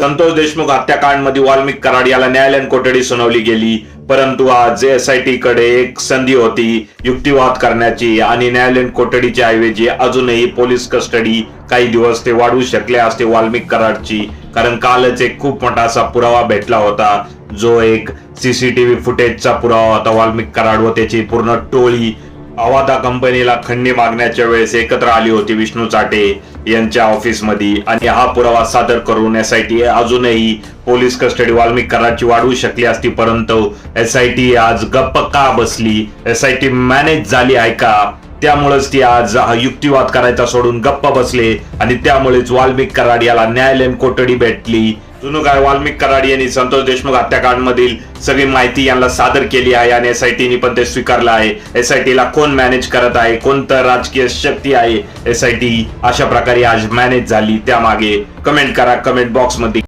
संतोष देशमुख हत्याकांडमध्ये वाल्मिक कराड याला न्यायालयीन कोठडी सुनावली गेली. परंतु आज एस आय टी कडे एक संधी होती युक्तिवाद करण्याची आणि न्यायालयीन कोठडीच्या ऐवजी अजूनही पोलीस कस्टडी काही दिवस ते वाढवू शकले असते वाल्मिक कराडची. कारण कालच एक खूप मोठा असा पुरावा भेटला होता जो एक सीसीटीव्ही फुटेजचा पुरावा होता वाल्मिक कराड व त्याची पूर्ण टोळी अवादा कंपनीला खंडणी मागण्याच्या वेळेस एकत्र आली होती विष्णू चाटे यांच्या ऑफिसमध्ये. आणि हा पुरावा सादर करून एस आय टी अजूनही पोलीस कस्टडी वाल्मिक कराडची वाढवू शकली असती परंतु एस आय टी आज गप्प का बसली? एस आय टी मॅनेज झाली आहे का? त्यामुळेच ती आज युक्तिवाद करायचा सोडून गप्प बसले. आणि त्यामुळेच वाल्मिक कराड याला न्यायालयीन कोठडी भेटली. जुनू गाय वाल्मिक कराड यांनी संतोष देशमुख हत्याकांड मधील सगळी माहिती यांना सादर केली आहे आणि एस आय टीने पण ते स्वीकारलं आहे. एस आय टीला कोण मॅनेज करत आहे? कोणतं राजकीय शक्ती आहे? एस आय टी अशा प्रकारे आज मॅनेज झाली. त्यामागे कमेंट करा. कमेंट बॉक्समध्ये